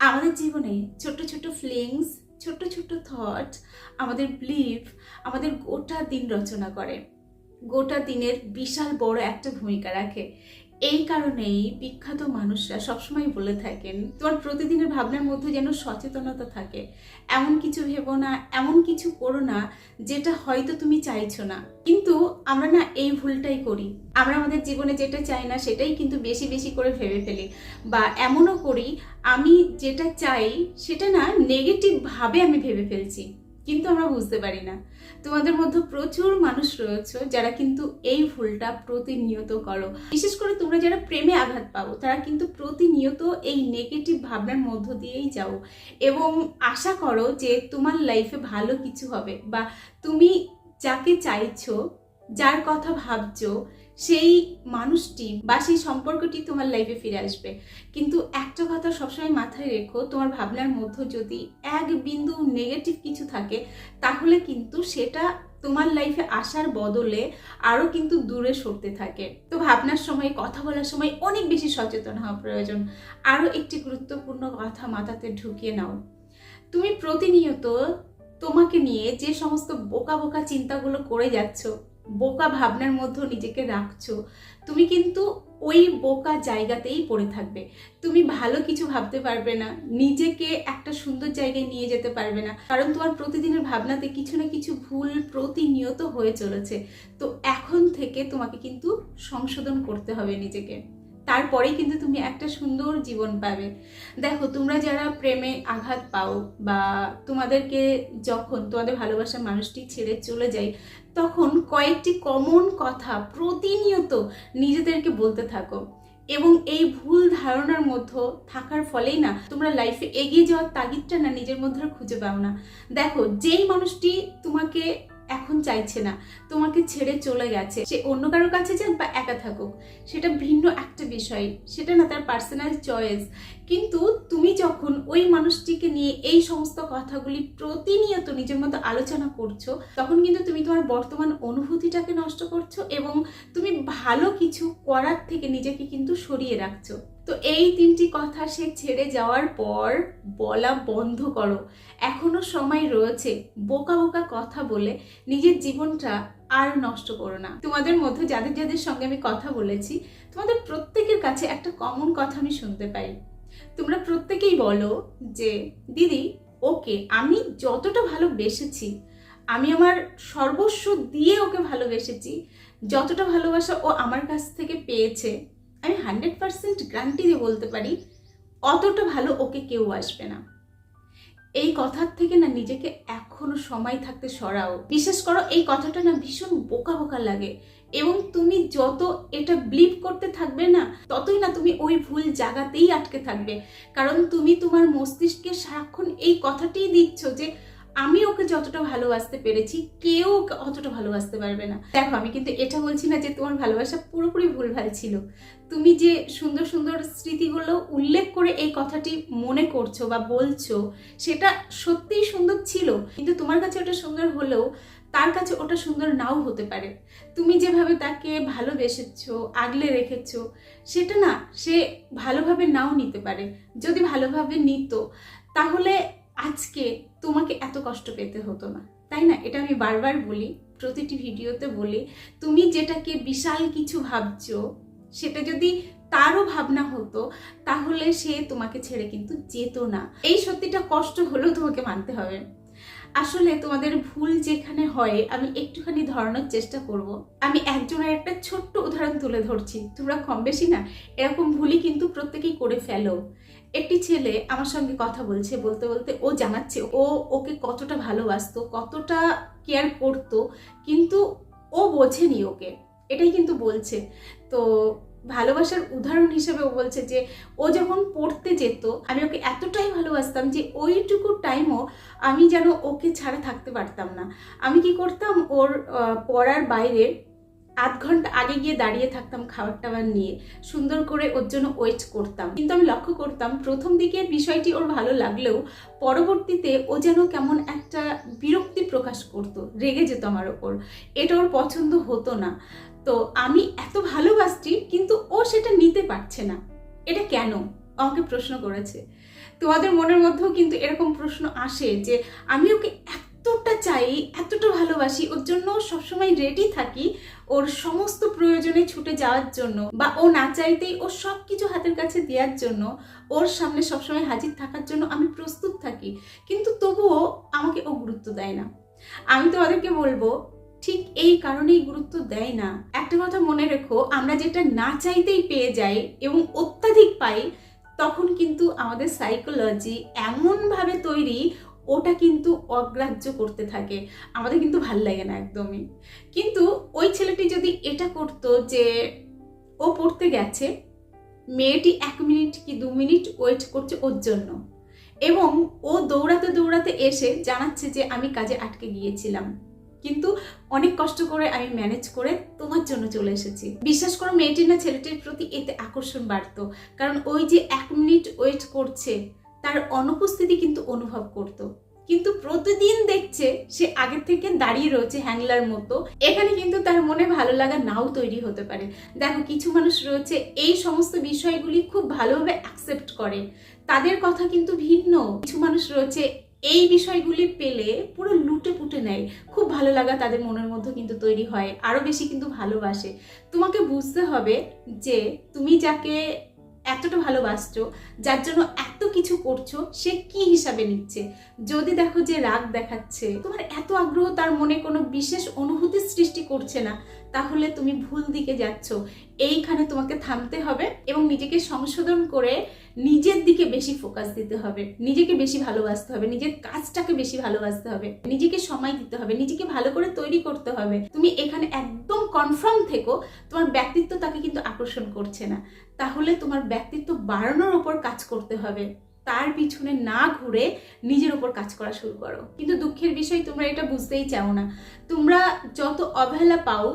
আমাদের জীবনে ছোট্ট ছোট্ট ফিলিংস ছোট্ট ছোট্ট থট আমাদের বিলিভ আমাদের গোটা দিন রচনা করে। গোটা দিনের বিশাল বড় একটা ভূমিকা রাখে। এই কারণেই বিখ্যাত মানুষরা সবসময় বলে থাকেন, তোমার প্রতিদিনের ভাবনার মধ্যে যেন সচেতনতা থাকে। এমন কিছু ভেবো না, এমন কিছু করো না, যেটা হয়তো তুমি চাইছো না। কিন্তু আমরা না এই ভুলটাই করি। আমরা আমাদের জীবনে যেটা চাই না, সেটাই কিন্তু বেশি বেশি করে ভেবে ফেলি। বা এমনও করি, আমি যেটা চাই, সেটা না নেগেটিভ ভাবে আমি ভেবে ফেলছি। কিন্তু আমরা বুঝতে পারি না। তোমাদের মধ্যে প্রচুর মানুষ রয়েছে যারা কিন্তু এই ভুলটা প্রতিনিয়ত করো। বিশেষ করে তোমরা যারা প্রেমে আঘাত পাও, তারা কিন্তু প্রতিনিয়ত এই নেগেটিভ ভাবনার মধ্য দিয়েই যাও। এবং আশা করো যে তোমার লাইফে ভালো কিছু হবে বা তুমি যাকে চাইছো যার কথা ভাবছ, সেই মানুষটি বা সেই সম্পর্কটি তোমার লাইফে ফিরে আসবে। কিন্তু একটা কথা সবসময় মাথায় রেখো, তোমার ভাবনার মধ্যে যদি এক বিন্দু নেগেটিভ কিছু থাকে, তাহলে কিন্তু সেটা তোমার লাইফে আসার বদলে আরও কিন্তু দূরে সরতে থাকে। তো ভাবনার সময়, কথা বলার সময় অনেক বেশি সচেতন হওয়া প্রয়োজন। আরও একটি গুরুত্বপূর্ণ কথা মাথাতে ঢুকিয়ে নাও। তুমি প্রতিনিয়ত তোমাকে নিয়ে যে সমস্ত বোকা বোকা চিন্তাগুলো করে যাচ্ছ বোকা ভাবনার মধ্যে নিজেকে রাখছো। তুমি কিন্তু ওই বোকা জায়গাতেই পড়ে থাকবে। তুমি ভালো কিছু ভাবতে পারবে না, নিজেকে একটা সুন্দর জায়গায় নিয়ে যেতে পারবে না। কারণ তোমার প্রতিদিনের ভাবনাতে কিছু না কিছু ভুল প্রতিনিয়ত হয়ে চলেছে। তো এখন থেকে তোমাকে কিন্তু সংশোধন করতে হবে নিজেকে। তারপরেই কিন্তু তুমি একটা সুন্দর জীবন পাবে। দেখো, তোমরা যারা প্রেমে আঘাত পাও বা তোমাদেরকে যখন তোমাদের ভালোবাসার মানুষটি ছেড়ে চলে যায়, তখন কয়েকটি কমন কথা প্রতিনিয়ত নিজেদেরকে বলতে থাকো। এবং এই ভুল ধারণার মধ্যে থাকার ফলেই না তোমরা লাইফে এগিয়ে যাওয়ার তাগিদটা না নিজের মধ্যে খুঁজে পাও না। দেখো, যেই মানুষটি তোমাকে এখন চাইছে না। তোমাকে ছেড়ে চলে গেছে। সে অন্য কারোর কাছে যাক বা একা থাকুক, সেটা ভিন্ন একটা বিষয়। সেটা না তার পার্সোনাল চয়েস কিন্তু তুমি যখন ওই মানুষটিকে নিয়ে এই সমস্ত কথাগুলি প্রতিনিয়ত নিজের মতো আলোচনা করছ, তখন কিন্তু তুমি তোমার বর্তমান অনুভূতিটাকে নষ্ট করছ এবং তুমি ভালো কিছু করার থেকে নিজেকে কিন্তু সরিয়ে রাখছো। তো এই তিনটি কথা সে ছেড়ে যাওয়ার পর বলা বন্ধ করো। এখনও সময় রয়েছে। বোকা বোকা কথা বলে নিজের জীবনটা আর নষ্ট করো না। তোমাদের মধ্যে যাদের যাদের সঙ্গে আমি কথা বলেছি, তোমাদের প্রত্যেকের কাছে একটা কমন কথা আমি শুনতে পাই। তোমরা প্রত্যেকেই বলো যে, দিদি, ওকে আমি যতটা ভালোবেসেছি, আমি আমার সর্বস্ব দিয়ে ওকে ভালোবেসেছি, যতটা ভালোবাসা ও আমার কাছ থেকে পেয়েছে হান্ড্রেড পার্সেন্ট গ্যারান্টি দিয়ে বলতে পারি, অতটা ভালো ওকে কেউ আসবে না। এই কথার থেকে না নিজেকে এখনও সময় থাকতে সরাও। বিশেষ করো, এই কথাটা না ভীষণ বোকা বোকা লাগে এবং তুমি যত এটা বিলিভ করতে থাকবে না, ততই না তুমি ওই ভুল জায়গাতেই আটকে থাকবে। কারণ তুমি তোমার মস্তিষ্কে সারাক্ষণ এই কথাটিই দিচ্ছ যে আমি ওকে যতটা ভালোবাসতে পেরেছি, কেউ ওকে অতটা ভালোবাসতে পারবে না। দেখো, আমি কিন্তু এটা বলছি না যে তোমার ভালোবাসা পুরোপুরি ভুলভাল ছিল। তুমি যে সুন্দর সুন্দর স্মৃতিগুলো উল্লেখ করে এই কথাটি মনে করছ বা বলছো, সেটা সত্যিই সুন্দর ছিল। কিন্তু তোমার কাছে ওটা সুন্দর হলেও তার কাছে ওটা সুন্দর নাও হতে পারে। তুমি যেভাবে তাকে ভালোবেসেছো, আগলে রেখেছ, সেটা না, সে ভালোভাবে নাও নিতে পারে। যদি ভালোভাবে নিত, তাহলে আজকে তোমাকে এত কষ্ট পেতে হতো না, তাই না? এটা আমি বারবার বলি, প্রতিটি ভিডিওতে বলি, তুমি যেটাকে বিশাল কিছু ভাবছ, সেটা যদি তারও ভাবনা হতো, তাহলে সে তোমাকে ছেড়ে কিন্তু যেত না। এই সত্যিটা কষ্ট হলেও তোমাকে মানতে হবে। আসলে তোমাদের ভুল যেখানে হয়, আমি একটুখানি ধরানোর চেষ্টা করব। আমি একজনের একটা ছোট্ট উদাহরণ তুলে ধরছি, তোমরা কম বেশি না, এরকম ভুলই কিন্তু প্রত্যেকেই করে ফেলো। একটি ছেলে আমার সঙ্গে কথা বলছে, বলতে বলতে ও জানাচ্ছে, ও ওকে কতটা ভালোবাসতো, কতটা কেয়ার করতো, কিন্তু ও বোঝেনি ওকে। এটাই কিন্তু বলছে। তো ভালোবাসার উদাহরণ হিসেবে ও বলছে যে, ও যখন পড়তে যেত, আমি ওকে এতটাই ভালোবাসতাম যে, ওইটুকু টাইমও আমি যেন ওকে ছাড়া থাকতে পারতাম না। আমি কি করতাম, ওর পড়ার বাইরে আধ ঘণ্টা আগে গিয়ে দাঁড়িয়ে থাকতাম খাবার টাবার নিয়ে, সুন্দর করে ওর জন্য ওয়েট করতাম। কিন্তু আমি লক্ষ্য করতাম, প্রথম দিকের বিষয়টি ওর ভালো লাগলেও পরবর্তীতে ও যেন কেমন একটা বিরক্তি প্রকাশ করতো, রেগে যেত আমার ওপর। এটা ওর পছন্দ হতো না। তো আমি এত ভালোবাসছি, কিন্তু ও সেটা নিতে পারছে না। এটা কেন? আমাকে প্রশ্ন করেছে। তোমাদের মনের মধ্যেও কিন্তু এরকম প্রশ্ন আসে যে, আমি ওকে এতটা চাই, এতটা ভালোবাসি, ওর জন্য সবসময় রেডি থাকি ওর সমস্ত প্রয়োজনে ছুটে যাওয়ার জন্য বা ও না চাইতেই ওর সব কিছু হাতের কাছে দেওয়ার জন্য ওর সামনে সবসময় হাজির থাকার জন্য আমি প্রস্তুত থাকি। কিন্তু তবুও আমাকে ও গুরুত্ব দেয় না। আমি তোমাদেরকে বলব, ঠিক এই কারণেই গুরুত্ব দেয় না। একটা কথা মনে রেখো, আমরা যেটা না চাইতেই পেয়ে যাই এবং অত্যাধিক পাই, তখন কিন্তু আমাদের সাইকোলজি এমনভাবে তৈরি ওটা কিন্তু অগ্রাহ্য করতে থাকে। আমাদের কিন্তু ভালো লাগে না একদমই। কিন্তু ওই ছেলেটি যদি এটা করতো যে ও পড়তে গেছে, মেয়েটি এক মিনিট কি দু মিনিট ওয়েট করছে ওর জন্য। এবং ও দৌড়াতে দৌড়াতে এসে জানাচ্ছে যে আমি কাজে আটকে গিয়েছিলাম। কিন্তু অনেক কষ্ট করে আমি ম্যানেজ করে তোমার জন্য চলে এসেছি। বিশ্বাস করো, মেয়েটির না ছেলেটির প্রতি এতে আকর্ষণ বাড়তো। কারণ ওই যে এক মিনিট ওয়েট করছে তার অনুপস্থিতি কিন্তু অনুভব করতো। কিন্তু প্রতিদিন দেখছে সে আগের থেকে দাঁড়িয়ে রয়েছে হ্যাংলার মতো। এখানে কিন্তু তার মনে ভালো লাগা নাও তৈরি হতে পারে। দেখো, কিছু মানুষ রয়েছে এই সমস্ত বিষয়গুলি খুব ভালোভাবে অ্যাকসেপ্ট করে। তাদের কথা কিন্তু ভিন্ন। কিছু মানুষ রয়েছে এই বিষয়গুলি পেলে পুরো লুটে পুটে নেয়। খুব ভালো লাগা তাদের মনের মধ্যে কিন্তু তৈরি হয়। আরও বেশি কিন্তু ভালোবাসে। তোমাকে বুঝতে হবে যে তুমি যাকে এতটা ভালোবাসছো, যার জন্য এত কিছু করছ, সে কি হিসাবে নিচ্ছে? যদি দেখো যে রাগ দেখাচ্ছে, তোমার এত আগ্রহ, তার মনে কোনো বিশেষ সৃষ্টি করছে না, তাহলে তুমি ভুল দিকে যাচ্ছ। এইখানে তোমাকে থামতে হবে এবং নিজেকে সংশোধন করে নিজের দিকে বেশি ফোকাস দিতে হবে। নিজেকে বেশি ভালোবাসতে হবে, নিজের কাজটাকে বেশি ভালোবাসতে হবে, নিজেকে সময় দিতে হবে, নিজেকে ভালো করে তৈরি করতে হবে। তুমি এখানে একদম কনফার্ম থেকো, তোমার ব্যক্তিত্ব তাকে কিন্তু আকর্ষণ করছে না। তাহলে তোমার ব্যক্তিত্ব বাড়ানোর ওপর কাজ করতে হবে। তার পিছনে না ঘুরে নিজের উপর কাজ করা শুরু করো। কিন্তু দুঃখের বিষয়, তোমরা এটা বুঝতেই চাও না। তোমরা যত অবহেলা পাও,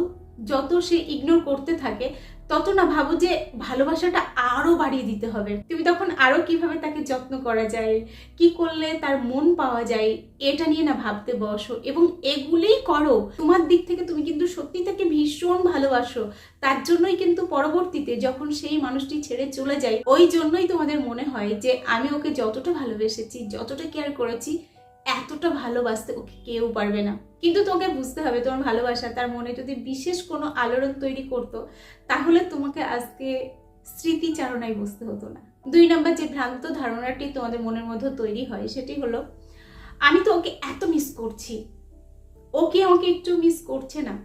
যত সে ইগনোর করতে থাকে তত না ভাবো যে ভালোবাসাটা আরও বাড়িয়ে দিতে হবে। তুমি তখন আরও কীভাবে তাকে যত্ন করা যায়, কি করলে তার মন পাওয়া যায়, এটা নিয়ে না ভাবতে বসো। এবং এগুলিই করো। তোমার দিক থেকে তুমি কিন্তু সত্যি তাকে ভীষণ ভালোবাসো। তার জন্যই কিন্তু পরবর্তীতে যখন সেই মানুষটি ছেড়ে চলে যায়, ওই জন্যই তোমাদের মনে হয় যে আমি ওকে যতটা ভালোবেসেছি, যতটা কেয়ার করেছি এতটা ভালোবাসতে ওকে কেউ পারবে না। কিন্তু তোমাকে বুঝতে হবে, তোমার ভালোবাসা, তার মনে যদি বিশেষ কোনো আলোড়ন তৈরি করতো, তাহলে তোমাকে আজকে স্মৃতিচারণায় বসতে হতো না। দুই নম্বর যে ভ্রান্ত ধারণাটি তোমাদের মনের মধ্যে তৈরি হয়, সেটি হলো, আমি তো ওকে এত মিস করছি। ওকে আমাকে একটু মিস করছে না?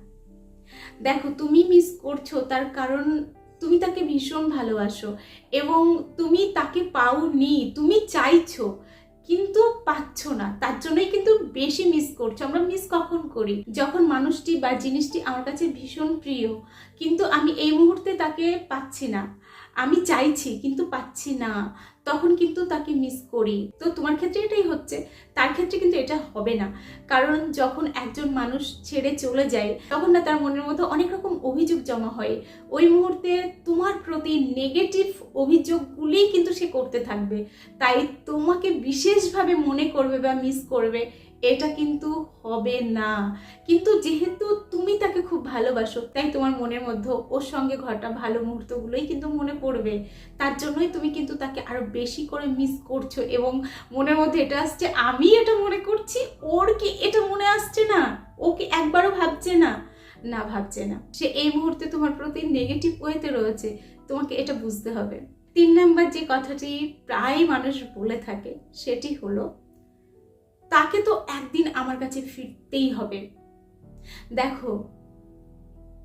দেখো, তুমি মিস করছ তার কারণ তুমি তাকে ভীষণ ভালোবাসো এবং তুমি তাকে পাওনি, তুমি চাইছো। কিন্তু পাচ্ছ না। তার জন্যই কিন্তু বেশি মিস করছ। আমরা মিস কখন করি? যখন মানুষটি বা জিনিসটি আমার কাছে ভীষণ প্রিয়, কিন্তু আমি এই মুহূর্তে তাকে পাচ্ছি না। আমি চাইছি, কিন্তু পাচ্ছি না। তখন কিন্তু তাকে মিস করি। তো তোমার ক্ষেত্রে এটাই হচ্ছে। তার ক্ষেত্রে কিন্তু এটা হবে না। কারণ যখন একজন মানুষ ছেড়ে চলে যায়, তখন না তার মনের মধ্যে অনেক রকম অভিযোগ জমা হয়। ওই মুহূর্তে তোমার প্রতি নেগেটিভ অভিযোগগুলি কিন্তু সে করতে থাকবে। তাই তোমাকে বিশেষভাবে মনে করবে বা মিস করবে এটা কিন্তু হবে না। কিন্তু যেহেতু তুমি তাকে খুব ভালোবাসো, তাই তোমার মনের মধ্যে ওর সঙ্গে ঘটা ভালো মুহূর্তগুলোই কিন্তু মনে পড়বে। তার জন্যই তুমি কিন্তু তাকে আরও বেশি করে মিস করছ এবং মনের মধ্যে এটা আসছে, আমি এটা মনে করছি, ওর কি এটা মনে আসছে না? ও কি একবারও ভাবছে না? না, ভাবছে না। সে এই মুহূর্তে তোমার প্রতি নেগেটিভ ওয়েতে রয়েছে। তোমাকে এটা বুঝতে হবে। তিন নাম্বার যে কথাটি প্রায় মানুষ বলে থাকে, সেটি হলো তাকে তো একদিন আমার কাছে ফিরতেই হবে। দেখো,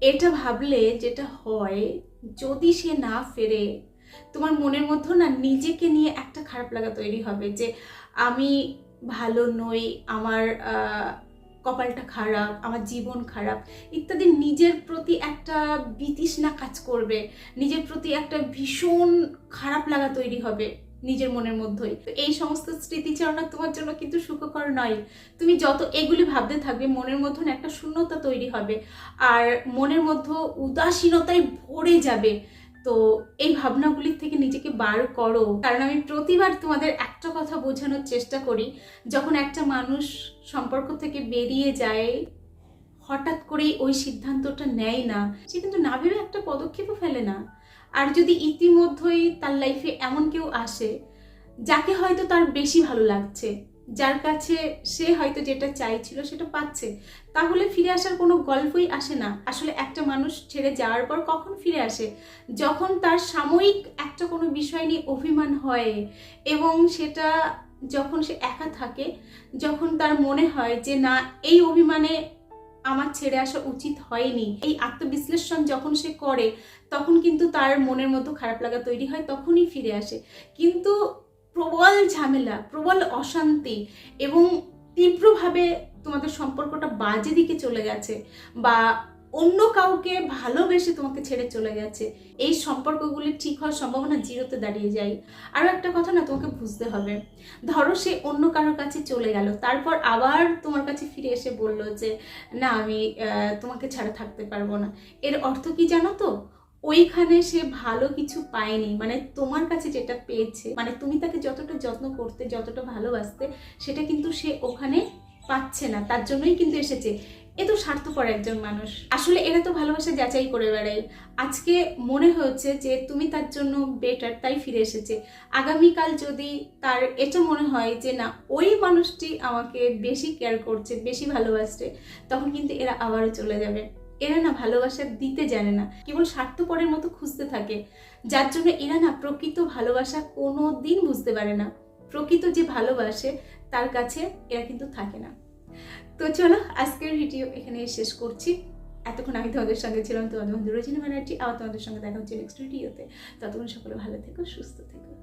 এটা ভাবলে যেটা হয়, যদি সে না ফেরে, তোমার মনের মধ্যে না নিজেকে নিয়ে একটা খারাপ লাগা তৈরি হবে যে আমি ভালো নই, আমার কপালটা খারাপ, আমার জীবন খারাপ, ইত্যাদি নিজের প্রতি একটা বিতৃষ্ণা কাজ করবে, নিজের প্রতি একটা ভীষণ খারাপ লাগা তৈরি হবে। নিজের মনের মধ্যেই। তো এই সমস্ত স্মৃতিচারণা তোমার জন্য কিন্তু সুখকর নয়। তুমি যত এগুলি ভাবতে থাকবে, মনের মধ্যে একটা শূন্যতা তৈরি হবে আর মনের মধ্যে উদাসীনতায় ভরে যাবে। তো এই ভাবনাগুলির থেকে নিজেকে বার করো। কারণ আমি প্রতিবার তোমাদের একটা কথা বোঝানোর চেষ্টা করি, যখন একটা মানুষ সম্পর্ক থেকে বেরিয়ে যায়, হঠাৎ করেই ওই সিদ্ধান্তটা নেয় না, সে কিন্তু না ভেবে একটা পদক্ষেপও ফেলে না। আর যদি ইতিমধ্যেই তার লাইফে এমন কেউ আসে, যাকে হয়তো তার বেশি ভালো লাগছে, যার কাছে সে হয়তো যেটা চাইছিল সেটা পাচ্ছে, তাহলে ফিরে আসার কোনো গল্পই আসে না। আসলে একটা মানুষ ছেড়ে যাওয়ার পর কখন ফিরে আসে? যখন তার সাময়িক একটা কোনো বিষয় নিয়ে অভিমান হয় এবং সেটা যখন সে একা থাকে, যখন তার মনে হয় যে না, এই অভিমানে আমার ছেড়ে আসা উচিত হয়নি। এই আত্মবিশ্লেষণ যখন সে করে, তখন কিন্তু তার মনের মতো খারাপ লাগা তৈরি হয়, তখনই ফিরে আসে। কিন্তু প্রবল ঝামেলা, প্রবল অশান্তি এবং তীব্রভাবে তোমাদের সম্পর্কটা বাজে দিকে চলে গেছে বা অন্য কাউকে ভালোবেসে তোমাকে ছেড়ে চলে গেছে, এই সম্পর্কগুলি ঠিক হওয়ার সম্ভাবনা জিরোতে দাঁড়িয়ে যায়। আরও একটা কথা না তোমাকে বুঝতে হবে। ধরো সে অন্য কারোর কাছে চলে গেল, তারপর আবার তোমার কাছে ফিরে এসে বলল যে, না, আমি তোমাকে ছাড়া থাকতে পারব না। এর অর্থ কি জানো তো? ওইখানে সে ভালো কিছু পায়নি। মানে তোমার কাছে যেটা পেয়েছে মানে তুমি তাকে যতটা যত্ন করতে, যতটা ভালোবাসতে, সেটা কিন্তু সে ওখানে পাচ্ছে না, তার জন্যই কিন্তু এসেছে। এ তো স্বার্থপর একজন মানুষ। আসলে এরা তো ভালোবাসা যাচাই করে বেড়ায়। আজকে মনে হচ্ছে যে তুমি তার জন্য বেটার তাই ফিরে এসেছে। আগামীকাল যদি তার এটা মনে হয় যে না, ওই মানুষটি আমাকে বেশি কেয়ার করছে, বেশি ভালোবাসছে, তখন কিন্তু এরা আবারও চলে যাবে। এরা না ভালোবাসা দিতে জানে না, কেবল স্বার্থপরের মতো খুঁজতে থাকে। যার জন্য এরা না প্রকৃত ভালোবাসা কোনো দিন বুঝতে পারে না। প্রকৃত যে ভালোবাসে, তার কাছে এরা কিন্তু থাকে না। তো চলো, আজকের ভিডিও এখানে শেষ করছি। এতক্ষণ আমি তোমাদের সঙ্গে ছিলাম তোমাদের বন্ধু রোজিনা ব্যানার্জি। আবার তোমাদের সঙ্গে দেখা হচ্ছে নেক্সট ভিডিওতে ততক্ষণ সকলে ভালো থেকো, সুস্থ থেকো।